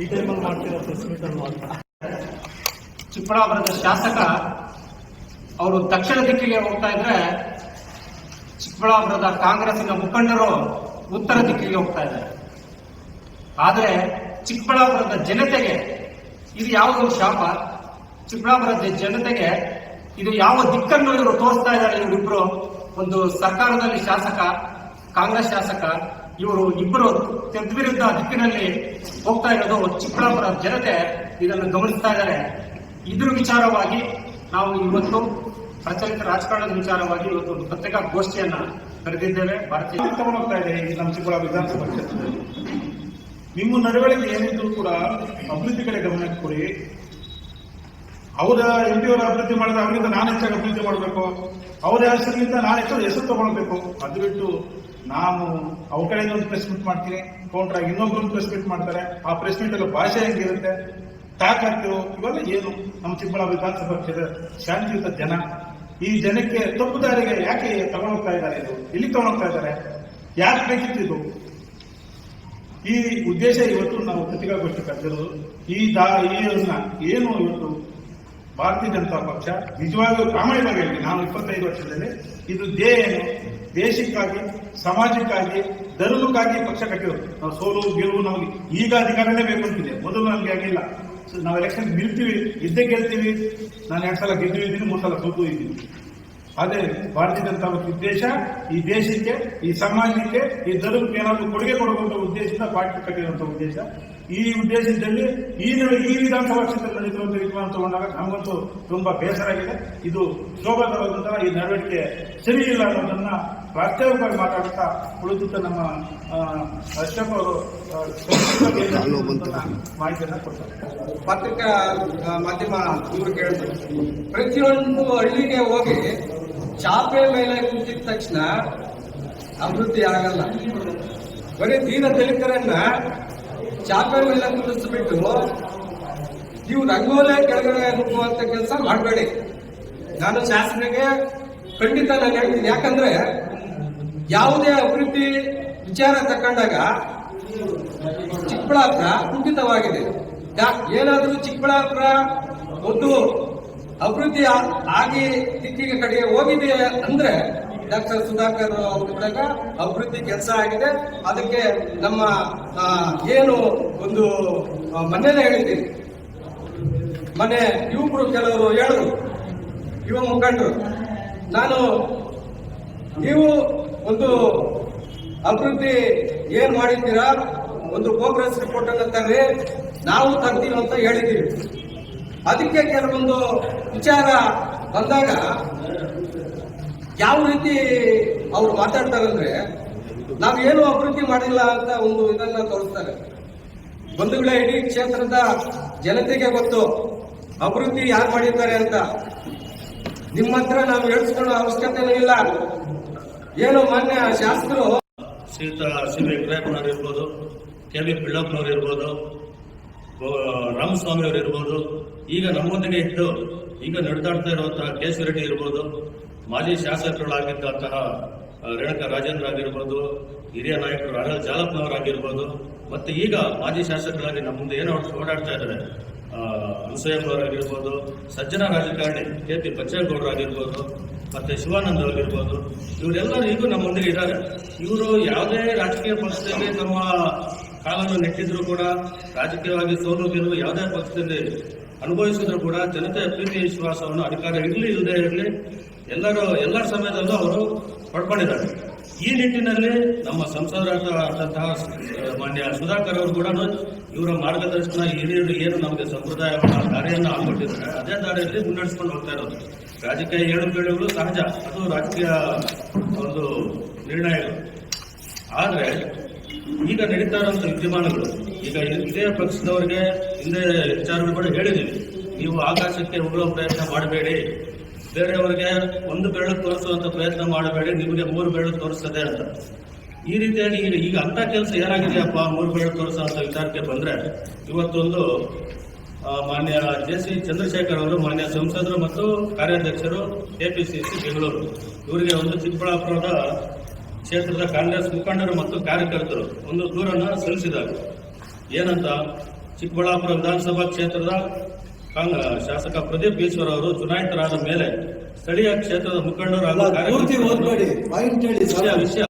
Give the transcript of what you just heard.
ಈ ಟೈಮಲ್ಲಿ ಮಾಡ್ತಿರೋ ಪ್ರೆಸ್ ಮೀಟ್ ಅಂತ ಚಿಕ್ಕಬಳ್ಳಾಪುರದ ಶಾಸಕ ಅವರು ದಕ್ಷಿಣ ದಿಕ್ಕಿಗೆ ಹೋಗ್ತಾ ಇದ್ರೆ ಚಿಕ್ಕಬಳ್ಳಾಪುರದ ಕಾಂಗ್ರೆಸ್ಸಿನ ಮುಖಂಡರು ಉತ್ತರ ದಿಕ್ಕಿಗೆ ಹೋಗ್ತಾ ಇದ್ದಾರೆ. ಆದರೆ ಚಿಕ್ಕಬಳ್ಳಾಪುರದ ಜನತೆಗೆ ಇದು ಯಾವುದು ಶಾಪ? ಚಿಕ್ಕಬಳ್ಳಾಪುರದ ಜನತೆಗೆ ಇದು ಯಾವ ದಿಕ್ಕನ್ನು ಇವರು ತೋರಿಸ್ತಾ ಇದ್ದಾರೆ ಇವರಿಬ್ರು? ಒಂದು ಸರ್ಕಾರದಲ್ಲಿ ಶಾಸಕ, ಕಾಂಗ್ರೆಸ್ ಶಾಸಕ ಇವರು ಇಬ್ಬರು ವಿರುದ್ಧ ದಿಕ್ಕಿನಲ್ಲಿ ಹೋಗ್ತಾ ಇರೋದು ಚಿಕ್ಕಬಳ್ಳಾಪುರ ಜನತೆ ಇದನ್ನು ಗಮನಿಸ್ತಾ ಇದ್ದಾರೆ. ಇದ್ರ ವಿಚಾರವಾಗಿ ನಾವು ಇವತ್ತು ಪ್ರಚಲಿತ ರಾಜಕಾರಣದ ವಿಚಾರವಾಗಿ ಇವತ್ತು ಒಂದು ಪತ್ರಿಕಾ ಗೋಷ್ಠಿಯನ್ನ ಕರೆದಿದ್ದೇವೆ. ಭಾರತೀಯ ತಗೊಂಡೋಗ್ತಾ ಇದೆ ನಮ್ಮ ಚಿಕ್ಕಬಳ್ಳಾಪುರ ವಿಧಾನಸಭಾ ಕ್ಷೇತ್ರದಲ್ಲಿ. ನಿಮ್ಮ ನಡವಳಿಕೆ ಏನಿದ್ರು ಕೂಡ ಅಭಿವೃದ್ಧಿ ಕಡೆ ಗಮನ ಕೊಡಿ. ಅವರ ಎಂ ಪಿ ಅವರು ಅಭಿವೃದ್ಧಿ ಮಾಡಿದ ಅವರಿಂದ ನಾನು ಹೆಚ್ಚಾಗಿ ಅಭಿವೃದ್ಧಿ ಮಾಡಬೇಕು. ಅವರ ಹೆಸರಿನಿಂದ ನಾನು ಹೆಚ್ಚು ಹೆಸರು ತಗೊಳ್ಬೇಕು. ಅದು ಬಿಟ್ಟು ನಾನು ಅವ್ರ ಕಡೆಯಿಂದ ಒಂದು ಪ್ರೆಸ್ ಮೀಟ್ ಮಾಡ್ತೀನಿ. ಕೌಂಟ್ರಾಗಿ ಇನ್ನೊಬ್ರು ಪ್ರೆಸ್ ಮೀಟ್ ಮಾಡ್ತಾರೆ. ಆ ಪ್ರೆಸ್ ಮೀಟ್ ಎಲ್ಲ ಭಾಷೆ ಹೆಂಗಿರುತ್ತೆ? ಟ್ಯಾಕ್ ಹಾಕ್ತಿರೋ ಇವೆಲ್ಲ ಏನು? ನಮ್ಮ ಚಿಕ್ಕಬಳ್ಳಾಪುರ ವಿಧಾನಸಭಾ ಕ್ಷೇತ್ರ ಶಾಂತಿಯುತ ಜನ. ಈ ಜನಕ್ಕೆ ತಪ್ಪು ದಾರಿಗೆ ಯಾಕೆ ತಗೊಂಡೋಗ್ತಾ ಇದ್ದಾರೆ ಇದು? ಇಲ್ಲಿ ತಗೊಂಡೋಗ್ತಾ ಇದ್ದಾರೆ? ಯಾಕೆ ಬೇಕಿತ್ತು ಇದು? ಈ ಉದ್ದೇಶ ಇವತ್ತು ನಾವು ಪತ್ರಿಕಾಗೋಷ್ಠಿ ಕರೆದಿರೋದು. ಈ ದಾ, ಈ ಏನು ಇವತ್ತು ಭಾರತೀಯ ಜನತಾ ಪಕ್ಷ ನಿಜವಾಗ್ಲೂ ಪ್ರಾಮಾಣಿಕವಾಗಿ ಹೇಳಿ ನಾನು ಇಪ್ಪತ್ತೈದು ವರ್ಷದಲ್ಲಿ ಇದು ದೇಹ ದೇಶಕ್ಕಾಗಿ, ಸಮಾಜಕ್ಕಾಗಿ, ಧರ್ಮಕ್ಕಾಗಿ ಪಕ್ಷ ಕಟ್ಟಿರೋದು. ನಾವು ಸೋಲು, ಗೆಲುವು ನಮಗೆ ಈಗ ಅಧಿಕಾರನೇ ಬೇಕು ಅಂತಿದೆ. ಮೊದಲು ನಮಗೆ ಆಗಿಲ್ಲ. ನಾವು ಎಲೆಕ್ಷನ್ ಗೆಲ್ತೀವಿ ಇದ್ದೇ ಗೆಲ್ತೀವಿ. ನಾನು ಎರಡು ಸಲ ಗೆದ್ದು ಇದ್ದೀನಿ, ಮೂರು ಸಲ ಸೋತು ಇದ್ದೀನಿ. ಅದೇ ಭಾರತೀಯ ಜನತಾ ಪಕ್ಷ ಉದ್ದೇಶ ಈ ದೇಶಕ್ಕೆ, ಈ ಸಮಾಜಕ್ಕೆ, ಈ ಧರ್ಮಕ್ಕೆ ಏನಾದರೂ ಕೊಡುಗೆ ಕೊಡುವಂಥ ಉದ್ದೇಶದಿಂದ ಪಾರ್ಟಿ ಕಟ್ಟಿರುವಂಥ ಉದ್ದೇಶ ಈ ಉದ್ದೇಶದಲ್ಲಿ ಈ ನಡುವೆ ಈ ವಿಧಾನಸಭಾ ಕ್ಷೇತ್ರದಲ್ಲಿ ನಡೀತಿರುವಂತ ವಿಧಾನ ತಗೊಂಡಾಗ ನಮಗಂತೂ ತುಂಬಾ ಬೇಸರ ಆಗಿದೆ. ಇದು ಶೋಭಕವಾದಂತಹ ಈ ನಡವಳಿಕೆ ಸರಿ ಇಲ್ಲ ಅನ್ನೋದನ್ನ ಪ್ರಾಸ್ತಾವಿಕವಾಗಿ ಮಾತಾಡುತ್ತಾ ಉಳಿದಿದ್ದ ನಮ್ಮ ಅಶ್ರಫ್ ಅವರು ಮಾಹಿತಿಯನ್ನು ಕೊಡ್ತಾರೆ. ಪತ್ರಿಕಾ ಮಾಧ್ಯಮ ಇವರು ಕೇಳಿದ್ರು. ಪ್ರತಿಯೊಂದು ಹಳ್ಳಿಗೆ ಹೋಗಿ ಚಾಪೆ ಮೇಲೆ ಕುಂತಿದ ತಕ್ಷಣ ಅಭಿವೃದ್ಧಿ ಆಗಲ್ಲ. ಬರೀ ದೀನ ದಲಿತರನ್ನ ಚಾಪೆ ಮೇಲೆ ಕುಂದಿಸ್ಬಿಟ್ಟು ನೀವು ರಂಗೋಲೆ ಕೆಳಗಡೆ ನುಗ್ಗುವಂತ ಕೆಲಸ ಮಾಡಬೇಡಿ. ನಾನು ಶಾಸಕರಿಗೆ ಖಂಡಿತ ನಾನು ಹೇಳ್ತೀನಿ. ಯಾಕಂದ್ರೆ ಯಾವುದೇ ಅಭಿವೃದ್ಧಿ ವಿಚಾರ ತಕೊಂಡಾಗ ಚಿಕ್ಕಬಳ್ಳಾಪುರ ಕುಂಠಿತವಾಗಿದೆ. ಏನಾದರೂ ಚಿಕ್ಕಬಳ್ಳಾಪುರ ಒಂದು ಅಭಿವೃದ್ಧಿ ಆಗಿ ದಿಕ್ಕಿಗೆ ಕಡೆಗೆ ಹೋಗಿದೆ ಅಂದ್ರೆ ಡಾಕ್ಟರ್ ಸುಧಾಕರ್ ಅವರಿದ್ದಾಗ ಅಭಿವೃದ್ಧಿ ಕೆಲಸ ಆಗಿದೆ. ಅದಕ್ಕೆ ನಮ್ಮ ಏನು ಒಂದು ಮೊನ್ನೆನೇ ಹೇಳಿದ್ದೀನಿ ಮನೆ ಯುವಕರು ಕೆಲವರು ಹೇಳಿದ್ರು ಯುವ ಮುಖಂಡರು, ನಾನು, ನೀವು ಒಂದು ಅಭಿವೃದ್ಧಿ ಏನ್ ಮಾಡಿದ್ದೀರಾ, ಒಂದು ಪ್ರೋಗ್ರೆಸ್ ರಿಪೋರ್ಟ್ ಅನ್ನ ತರ್ರಿ, ನಾವು ತರ್ತೀವಿ ಅಂತ ಹೇಳಿದ್ದೀವಿ. ಅದಕ್ಕೆ ಕೆಲವೊಂದು ವಿಚಾರ ಬಂದಾಗ ಯಾವ ರೀತಿ ಅವ್ರು ಮಾತಾಡ್ತಾರಂದ್ರೆ ನಾವೇನು ಅಭಿವೃದ್ಧಿ ಮಾಡಿಲ್ಲ ಅಂತ ಒಂದು ಇದನ್ನ ತೋರಿಸ್ತಾರೆ. ಬಂಧುಗಳೇ, ಇಡೀ ಕ್ಷೇತ್ರದ ಜನತೆಗೆ ಗೊತ್ತು ಅಭಿವೃದ್ಧಿ ಯಾರು ಮಾಡಿದ್ದಾರೆ ಅಂತ. ನಿಮ್ಮ ಹತ್ರ ನಾವು ಹೇಳಿಸ್ಕೊಳ್ಳೋ ಅವಶ್ಯಕತೆ ಇಲ್ಲ. ಏನು ಮಾನ್ಯ ಶಾಸಕರು? ಶ್ರೀತ ಸಿ ವೆಂಕಟಪ್ಪನವ್ರು ಇರ್ಬೋದು, ಕೆ ವಿ ಪಿಳ್ಳಪ್ಪನವ್ರು ಇರ್ಬೋದು ರಾಮಸ್ವಾಮಿ ಅವರು ಇರ್ಬೋದು, ಈಗ ನಮ್ಮೊಂದಿಗೆ ಇದ್ದು ಈಗ ನಡೆದಾಡ್ತಾ ಇರುವಂತಹ ರೆಡ್ಡಿ ಇರ್ಬೋದು ಮಾಜಿ ಶಾಸಕರುಗಳಾಗಿದ್ದಂತಹ ರೇಣುಕಾ ರಾಜೇಂದ್ರ ಆಗಿರ್ಬೋದು ಹಿರಿಯ ನಾಯಕರು ಅರಳ ಜಾಲಪ್ಪನವರಾಗಿರ್ಬೋದು ಮತ್ತೆ ಈಗ ಮಾಜಿ ಶಾಸಕರಾಗಿ ನಮ್ಮ ಮುಂದೆ ಏನೋ ಓಡಾಡ್ತಾ ಇದ್ದಾರೆ. ಅನಸೂಯಪ್ಪನವರಾಗಿರ್ಬೋದು ಸಜ್ಜನ ರಾಜಕಾರಣಿ ಕೆ ಪಿ ಬಚ್ಚೇಗೌಡರಾಗಿರ್ಬೋದು ಮತ್ತೆ ಶಿವಾನಂದ್ ಆಗಿರ್ಬೋದು ಇವರೆಲ್ಲರೂ ಈಗ ನಮ್ಮೊಂದಿಗೆ ಇದ್ದಾರೆ. ಇವರು ಯಾವುದೇ ರಾಜಕೀಯ ಪಕ್ಷದಲ್ಲಿ ತಮ್ಮ ಕಾಲನ್ನು ನೆಟ್ಟಿದ್ರು ಕೂಡ, ರಾಜಕೀಯವಾಗಿ ಸೋಲು ಗೆಲುವು ಯಾವುದೇ ಪಕ್ಷದಲ್ಲಿ ಅನುಭವಿಸಿದ್ರು ಕೂಡ ಜನತೆಯ ಪ್ರೀತಿ, ವಿಶ್ವಾಸವನ್ನು ಅಧಿಕಾರ ಇರಲಿ ಇಲ್ಲದೆ ಇರಲಿ ಎಲ್ಲರೂ ಎಲ್ಲ ಸಮಯದಲ್ಲೂ ಅವರು ಪಡ್ಕೊಂಡಿದ್ದಾರೆ. ಈ ನಿಟ್ಟಿನಲ್ಲಿ ನಮ್ಮ ಸಂಸದರಾದಂತಹ ಮಾನ್ಯ ಸುಧಾಕರ್ ಅವರು ಕೂಡ ಇವರ ಮಾರ್ಗದರ್ಶನ ಹಿರಿಯರು ಏನು ನಮಗೆ ಸಂಪ್ರದಾಯ ದಾರಿಯನ್ನು ಹಾಕೊಟ್ಟಿದ್ದಾರೆ ಅದೇ ದಾರಿಯಲ್ಲಿ ಮುನ್ನಡೆಸ್ಕೊಂಡು ಹೋಗ್ತಾ ಇರೋದು. ರಾಜಕೀಯ ಏಳು ಬೀಳುಗಳು ಸಹಜ, ಅದು ರಾಜಕೀಯ ಒಂದು ನಿರ್ಣಯ ಆದರೆ, ಈಗ ನಡೀತಾ ಇರುವಂಥ ವಿದ್ಯಮಾನಗಳು, ಈಗ ಇದೇ ಪಕ್ಷದವರಿಗೆ ಹಿಂದೆ ವಿಚಾರಗಳು ಕೂಡ ಹೇಳಿದ್ದೀವಿ ನೀವು ಆಕಾಶಕ್ಕೆ ಹೋಗುವ ಪ್ರಯತ್ನ ಮಾಡಬೇಡಿ. ಬೇರೆಯವರಿಗೆ ಒಂದು ಬೆರಳು ತೋರಿಸುವಂತ ಪ್ರಯತ್ನ ಮಾಡಬೇಡಿ, ನಿಮಗೆ ಮೂರು ಬೆರಳು ತೋರಿಸ್ತದೆ ಅಂತ. ಈ ರೀತಿಯಾಗಿ ಈಗ ಅಂತ ಕೆಲಸ ಏನಾಗಿದೆಯಪ್ಪ ಮೂರು ಬೆರಳು ಅಂತ ವಿಚಾರಕ್ಕೆ ಬಂದ್ರೆ, ಇವತ್ತೊಂದು ಮಾನ್ಯ ಜೆ ಸಿ ಚಂದ್ರಶೇಖರ್ ಅವರು, ಮಾನ್ಯ ಸಂಸದರು ಮತ್ತು ಕಾರ್ಯಾಧ್ಯಕ್ಷರು ಕೆಪಿಸಿಸಿ ಬೆಂಗಳೂರು. ಇವರಿಗೆ ಒಂದು ಚಿಕ್ಕಬಳ್ಳಾಪುರದ ಕ್ಷೇತ್ರದ ಕಾಂಗ್ರೆಸ್ ಮುಖಂಡರು ಮತ್ತು ಕಾರ್ಯಕರ್ತರು ಒಂದು ದೂರನ್ನು ಸಲ್ಲಿಸಿದ್ದಾರೆ. ಏನಂತ? ಚಿಕ್ಕಬಳ್ಳಾಪುರ ವಿಧಾನಸಭಾ ಕ್ಷೇತ್ರದ ಶಾಸಕ ಪ್ರದೀಪ್ ಈಶ್ವರ್ ಅವರು ಚುನಾಯಿತರಾದ ಮೇಲೆ ಸ್ಥಳೀಯ ಕ್ಷೇತ್ರದ ಮುಖಂಡರು ಪೂರ್ತಿ ಓದ್ಬೇಡಿ ಪಾಯಿಂಟ್ ಹೇಳಿ ವಿಷಯ